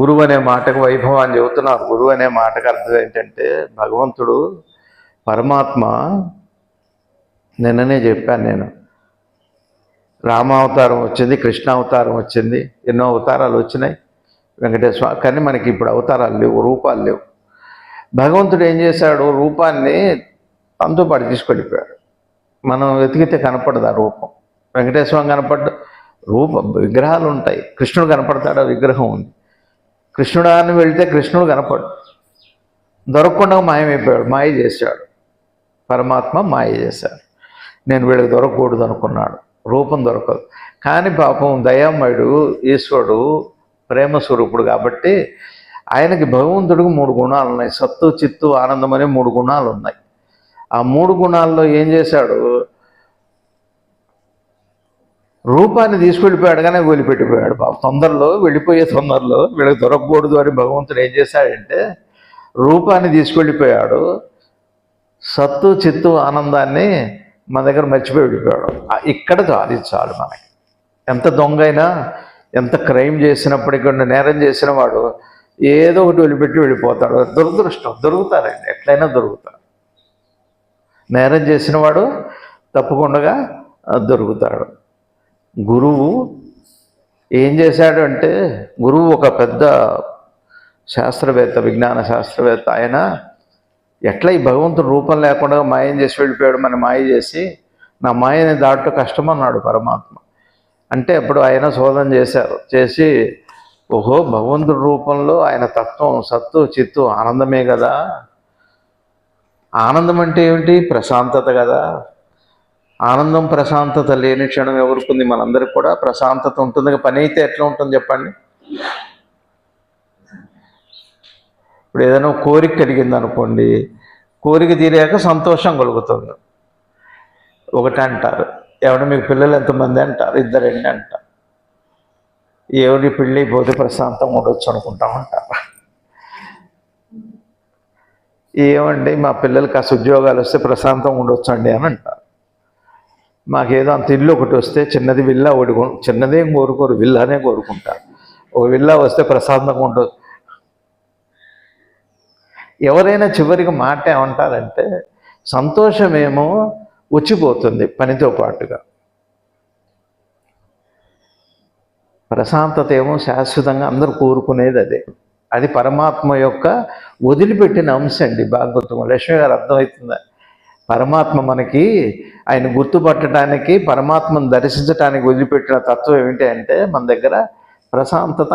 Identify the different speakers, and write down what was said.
Speaker 1: గురువు అనే మాటకు వైభవాన్ని చెబుతున్నారు. గురువు అనే మాటకు అర్థం ఏంటంటే భగవంతుడు పరమాత్మ నిన్ననే చెప్పాను నేను. రామావతారం వచ్చింది కృష్ణావతారం వచ్చింది ఎన్నో అవతారాలు వచ్చినాయి. వెంకటేశ్వర కానీ మనకి ఇప్పుడు అవతారాలు లేవు రూపాలు లేవు. భగవంతుడు ఏం చేశాడు? రూపాన్ని తనతో పాటు తీసుకెళ్ళిపోయాడు. మనం వెతికితే కనపడదు ఆ రూపం. వెంకటేశ్వరం కనపడ్డ రూపం విగ్రహాలు ఉంటాయి. కృష్ణుడు కనపడతాడు విగ్రహం ఉంది. కృష్ణుడు అని కృష్ణుడు కనపడు. దొరకకుండా మాయమైపోయాడు మాయ చేశాడు. పరమాత్మ మాయ చేశాడు. నేను వీళ్ళకి దొరకకూడదు అనుకున్నాడు. రూపం దొరకదు. కానీ పాపం దయామయుడు ఈశ్వరుడు ప్రేమ స్వరూపుడు కాబట్టి ఆయనకి భగవంతుడికి మూడు గుణాలు ఉన్నాయి. సత్తు చిత్తు ఆనందం అనే మూడు గుణాలు ఉన్నాయి. ఆ మూడు గుణాల్లో ఏం చేశాడు? రూపాన్ని తీసుకెళ్ళిపోయాడు కానీ వదిలిపెట్టిపోయాడు బాబు తొందరలో వెళ్ళిపోయే తొందరలో వీళ్ళకి దొరకకూడదు అని భగవంతుడు ఏం చేశాడంటే రూపాన్ని తీసుకెళ్ళిపోయాడు సత్తు చిత్తు ఆనందాన్ని మన దగ్గర మర్చిపోయి వెళ్ళిపోయాడు. ఇక్కడ చాలు చాలు మనకి. ఎంత దొంగ అయినా ఎంత క్రైమ్ చేసినప్పటికీ నేరం చేసిన వాడు ఏదో ఒకటి వదిలిపెట్టి వెళ్ళిపోతాడు. దురదృష్టం. దొరుకుతారండి. ఎట్లయినా దొరుకుతారు. నేరం చేసినవాడు తప్పకుండా దొరుకుతాడు. గురువు ఏం చేశాడు అంటే గురువు ఒక పెద్ద శాస్త్రవేత్త విజ్ఞాన శాస్త్రవేత్త. ఆయన ఎట్లా ఈ భగవంతుడు రూపం లేకుండా మాయం చేసి వెళ్ళిపోయాడు మన మాయ చేసి నా మాయని దాటో కష్టం అన్నాడు పరమాత్మ. అంటే అప్పుడు ఆయన శోధన చేశారు. చేసి ఓహో భగవంతుడి రూపంలో ఆయన తత్వం సత్తు చిత్తు ఆనందమే కదా. ఆనందం అంటే ఏమిటి? ప్రశాంతత కదా. ఆనందం ప్రశాంతత లేని క్షణం ఎవరికి ఉంది మనందరికి కూడా ప్రశాంతత ఉంటుంది. పని అయితే ఎట్లా ఉంటుంది చెప్పండి? ఇప్పుడు ఏదైనా కోరిక కలిగింది అనుకోండి కోరిక తీరాక సంతోషం కలుగుతుంది. ఒకటి అంటారు ఎవరి మీకు పిల్లలు ఎంతమంది అంటారు? ఇద్దరండి అంటారు. ఎవరి పెళ్ళి పోతే ప్రశాంతంగా ఉండొచ్చు అనుకుంటాం అంటారు. ఏమండి? మా పిల్లలకి కాస్త ఉద్యోగాలు వస్తే ప్రశాంతంగా ఉండొచ్చు అండి అని అంటారు. మాకేదో అంత ఇల్లు ఒకటి వస్తే చిన్నది విల్లా ఒకటి చిన్నదేం కోరుకోరు విల్లానే కోరుకుంటారు. ఒక విల్లా వస్తే ప్రశాంతంగా ఉండదు ఎవరైనా చివరికి మాట ఏమంటారంటే సంతోషమేమో వచ్చిపోతుంది పనితో పాటుగా. ప్రశాంతత ఏమో శాశ్వతంగా అందరూ కోరుకునేది అదే. అది పరమాత్మ యొక్క వదిలిపెట్టిన అంశం అండి. భాగవతం లక్ష్మి గారు అర్థమవుతుందా? పరమాత్మ మనకి ఆయన గుర్తుపట్టడానికి పరమాత్మను దర్శించడానికి వదిలిపెట్టిన తత్వం ఏమిటి అంటే మన దగ్గర ప్రశాంతత